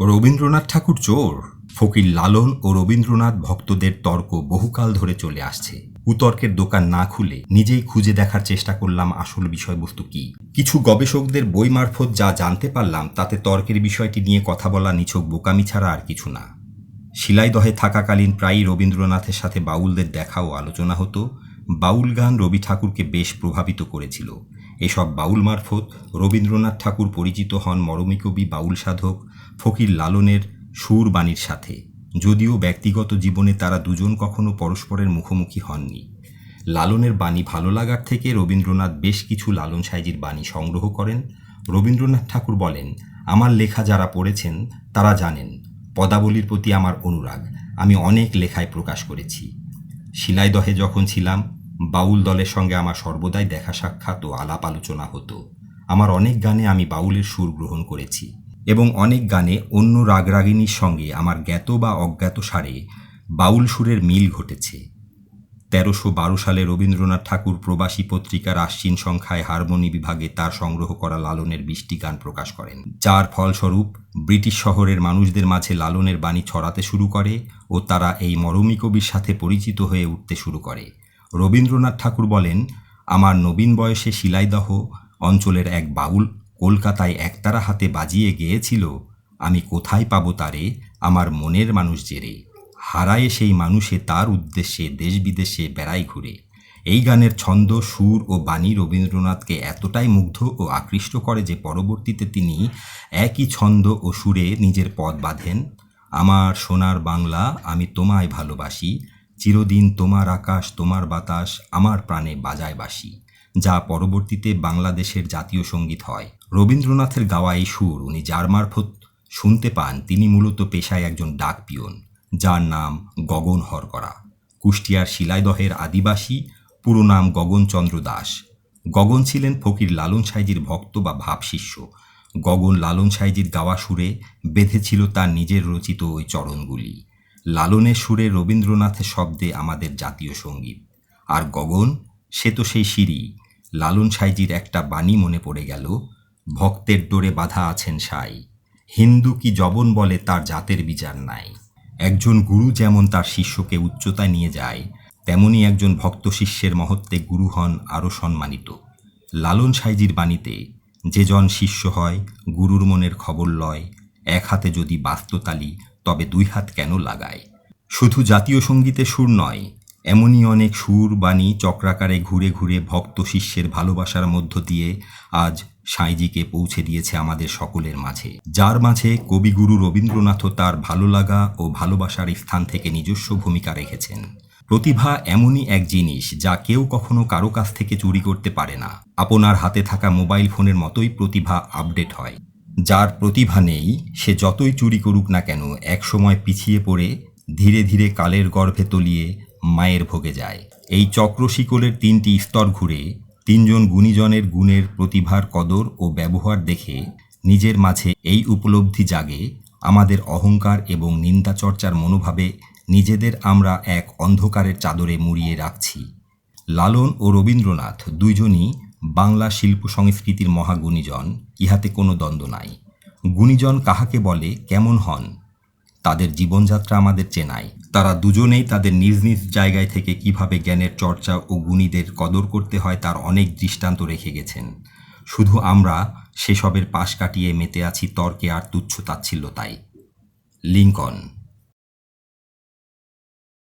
রবীন্দ্রনাথ ঠাকুর চোর। ফকির লালন ও রবীন্দ্রনাথ ভক্তদের তর্ক বহুকাল ধরে চলে আসছে। কুতর্কের দোকান না খুলে নিজেই খুঁজে দেখার চেষ্টা করলাম আসল বিষয়বস্তু কি। কিছু গবেষকদের বই মারফত যা জানতে পারলাম, তাতে তর্কের বিষয়টি নিয়ে কথা বলা নিছক বোকামি ছাড়া আর কিছু না। শিলাইদহে থাকাকালীন প্রায়ই রবীন্দ্রনাথের সাথে বাউলদের দেখা ও আলোচনা হতো। বাউল গান রবি ঠাকুরকে বেশ প্রভাবিত করেছিল। এসব বাউল মারফত রবীন্দ্রনাথ ঠাকুর পরিচিত হন মরমী কবি, বাউল সাধক ফকির লালনের সুর বাণীর সাথে। যদিও ব্যক্তিগত জীবনে তারা দুজন কখনো পরস্পরের মুখোমুখি হননি। লালনের বাণী ভালো লাগার থেকে রবীন্দ্রনাথ বেশ কিছু লালন সাইজির বাণী সংগ্রহ করেন। রবীন্দ্রনাথ ঠাকুর বলেন, আমার লেখা যারা পড়েছেন, তারা জানেন, পদাবলীর প্রতি আমার অনুরাগ। আমি অনেক লেখায় প্রকাশ করেছি। শিলাইদহে যখন ছিলাম বাউল দলের সঙ্গে আমার সর্বদাই দেখা সাক্ষাৎ ও আলাপ আলোচনা হতো। আমার অনেক গানে আমি বাউলের সুর গ্রহণ করেছি এবং অনেক গানে অন্য রাগরাগিনীর সঙ্গে আমার জ্ঞাত বা অজ্ঞাত সারে বাউল সুরের মিল ঘটেছে। তেরোশো বারো সালে রবীন্দ্রনাথ ঠাকুর প্রবাসী পত্রিকার আশ্বিন সংখ্যায় হারমোনি বিভাগে তার সংগ্রহ করা লালনের বৃষ্টি গান প্রকাশ করেন, যার ফলস্বরূপ ব্রিটিশ শহরের মানুষদের মাঝে লালনের বাণী ছড়াতে শুরু করে ও তারা এই মরমী কবির সাথে পরিচিত হয়ে উঠতে শুরু করে। রবীন্দ্রনাথ ঠাকুর বলেন, আমার নবীন বয়সে শিলাইদহ অঞ্চলের এক বাউল কলকাতায় একতারা হাতে বাজিয়ে গেয়েছিল। আমি কোথায় পাবো তারে? আমার মনের মানুষ জেরে হারায়ে সেই মানুষে তার উদ্দেশ্যে দেশ বিদেশে বেড়াই ঘুরে। এই গানের ছন্দ, সুর ও বাণী রবীন্দ্রনাথকে এতটাই মুগ্ধ ও আকৃষ্ট করে যে পরবর্তীতে তিনি একই ছন্দ ও সুরে নিজের পদ বাঁধেন। আমার সোনার বাংলা আমি তোমায় ভালোবাসি। চিরদিন তোমার আকাশ, তোমার বাতাস আমার প্রাণে বাজায় বাসি, যা পরবর্তীতে বাংলাদেশের জাতীয় সংগীত হয়। রবীন্দ্রনাথের গাওয়া এই সুর উনি যার মারফত শুনতে পান, তিনি মূলত পেশায় একজন ডাক পিয়ন, যার নাম গগন হরকরা। কুষ্টিয়ার শিলাইদহের আদিবাসী, পুরো নাম গগনচন্দ্র দাস। গগন ছিলেন ফকির লালন সাইজির ভক্ত বা ভাবশিষ্য গগন লালন সাইজির গাওয়া সুরে বেঁধেছিল তার নিজের রচিত ওই চরণগুলি। লালনের সুরে রবীন্দ্রনাথের শব্দে আমাদের জাতীয় সংগীত। আর গগন, সে তো সেই সিঁড়ি। লালন সাইজির একটা বাণী মনে পড়ে গেল, ভক্তের ডোরে বাধা আছেন সাই। হিন্দু কি জবন বলে তার জাতের বিচার নাই। একজন গুরু যেমন তার শিষ্যকে উচ্চতায় নিয়ে যায়, তেমনি একজন ভক্ত শিষ্যের মহত্বে গুরু হন আরও সম্মানিত। লালন সাইজির বাণীতে, যে জন শিষ্য হয়, গুরুর মনের খবর লয়, এক হাতে যদি বাস্ততালি তবে দুই হাত কেন লাগায়? শুধু জাতীয় সঙ্গীতে সুর নয়, এমনই অনেক সুর, বাণী, চক্রাকারে ঘুরে ঘুরে ভক্ত শিষ্যের ভালোবাসার মধ্য দিয়ে আজ সাঁইজিকে পৌঁছে দিয়েছে আমাদের সকলের মাঝে। যার মাঝে কবিগুরু রবীন্দ্রনাথও তার ভালো লাগা ও ভালোবাসার স্থান থেকে নিজস্ব ভূমিকা রেখেছেন। প্রতিভা এমনই এক জিনিস যা কেউ কখনো কারও কাছ থেকে চুরি করতে পারে না। আপনার হাতে থাকা মোবাইল ফোনের মতোই প্রতিভা আপডেট হয়। যার প্রতিভা নেই, সে যতই চুরি করুক না কেন, একসময় পিছিয়ে পড়ে, ধীরে ধীরে কালের গর্ভে তলিয়ে মায়ের ভোগে যায়। এই চক্র শিকলের তিনটি স্তর ঘুরে, তিনজন গুণীজনের গুণের প্রতিভার কদর ও ব্যবহার দেখে, নিজের মাঝে এই উপলব্ধি জাগে, আমাদের অহংকার এবং নিন্দা চর্চার মনোভাবে নিজেদের আমরা এক অন্ধকারের চাদরে মুড়িয়ে রাখছি। লালন ও রবীন্দ্রনাথ দুইজনই বাংলা শিল্প সংস্কৃতির মহাগুণীজন, ইহাতে কোনো দ্বন্দ্ব নাই। গুণীজন কাহাকে বলে, কেমন হন? তাদের জীবনযাত্রা আমাদের চেনাই। তারা দুজনেই তাদের নিজ নিজ জায়গায় থেকে কীভাবে জ্ঞানের চর্চা ও গুণীদের কদর করতে হয় তার অনেক দৃষ্টান্ত রেখে গেছেন। শুধু আমরা সেসবের পাশ কাটিয়ে মেতে আছি তর্কে আর তুচ্ছ তাচ্ছিল্যতায় লিঙ্কন